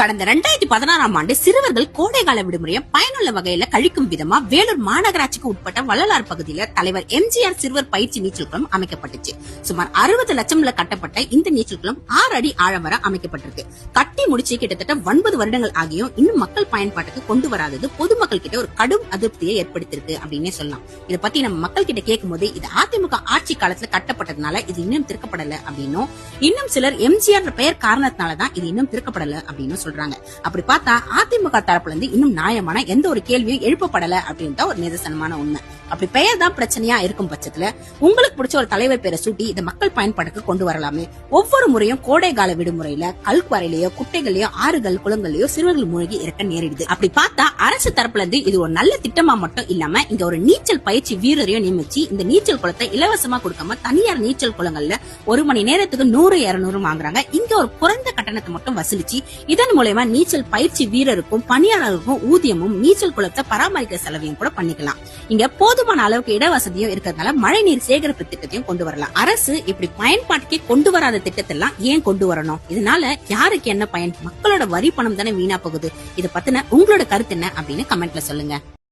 கடந்த ரெண்டாயிரத்தி பதினாறாம் ஆண்டு சிறுவர்கள் கோடைகால விடுமுறையை பயனுள்ள வகையில கழிக்கும் விதமா வேலூர் மாநகராட்சிக்கு உட்பட்ட வள்ளலார் பகுதியில தலைவர் எம்ஜிஆர் சிறுவர் பயிற்சி நீச்சல் குளம் அமைக்கப்பட்டுச்சு. சுமார் அறுபது லட்சம்ல கட்டப்பட்ட இந்த நீச்சல் குளம் ஆறு அடி ஆழம் வர அமைக்கப்பட்டிருக்கு. கட்டி முடிச்சு கிட்டத்தட்ட ஒன்பது வருடங்கள் ஆகியும் இன்னும் மக்கள் பயன்பாட்டுக்கு கொண்டு வராதது பொதுமக்கள் கிட்ட ஒரு கடும் அதிருப்தியை ஏற்படுத்தியிருக்கு அப்படின்னே சொல்லலாம். இதை பத்தி நம்ம மக்கள் கிட்ட கேட்கும் போது இது அதிமுக ஆட்சி காலத்துல கட்டப்பட்டதுனால இது இன்னும் திறக்கப்படல அப்படின்னும் இன்னும் சிலர் எம்ஜிஆர் பெயர் காரணத்தினாலதான் இது இன்னும் திறக்கப்படல அப்படின்னு சொல்றாங்க. அப்படி பார்த்தா அதிமுக தரப்புல இருந்து இன்னும் நியாயமான எந்த ஒரு கேள்வியும் எழுப்பப்படல அப்படின்னு ஒரு நிதர்சனமான உண்மை. அப்படி பெயர் தான் பிரச்சனையா இருக்கும் பட்சத்துல உங்களுக்கு பிடிச்ச ஒரு தலைவர் பேரை சூட்டி இதை மக்கள் பயன்பாட்டுக்கு கொண்டு வரலாமே. ஒவ்வொரு முறையும் கோடை கால விடுமுறையில கல்குவாரையிலயோ குட்டைகள்லயோ ஆறுகள் குளங்கள்லயோ சிறுவர்கள் மூழ்கி இருக்க நேரிடுது. அப்படி பார்த்தா அரசு தரப்புல இருந்து இது ஒரு நல்ல திட்டமா மட்டும் இல்லாம இங்க ஒரு நீச்சல் பயிற்சி வீரரையும் நியமிச்சு இந்த நீச்சல் குளத்தை இலவசமா கொடுக்காம தனியார் நீச்சல் குளங்கள்ல ஒரு மணி நேரத்துக்கு நூறு இருநூறு வாங்குறாங்க. இங்க ஒரு குறைந்த கட்டணத்தை மட்டும் வசூலிச்சு இதன் மூலயமா நீச்சல் பயிற்சி வீரருக்கும் பணியாளருக்கும் ஊதியமும் நீச்சல் குளத்தை பராமரிக்கிற செலவையும் கூட பண்ணிக்கலாம். இங்க போதுமான அளவுக்கு இடவசதியும் இருக்கிறதுனால மழை நீர் சேகரிப்பு திட்டத்தையும் கொண்டு வரலாம். அரசு இப்படி பயன்பாட்டுக்கே கொண்டு வராத திட்டத்தெல்லாம் ஏன் கொண்டு வரணும்? இதனால யாருக்கு என்ன பயன்? மக்களோட வரி பணம் தானே வீணா போகுது. இதை பத்தின உங்களோட கருத்து என்ன அப்படின்னு கமெண்ட்ல சொல்லுங்க.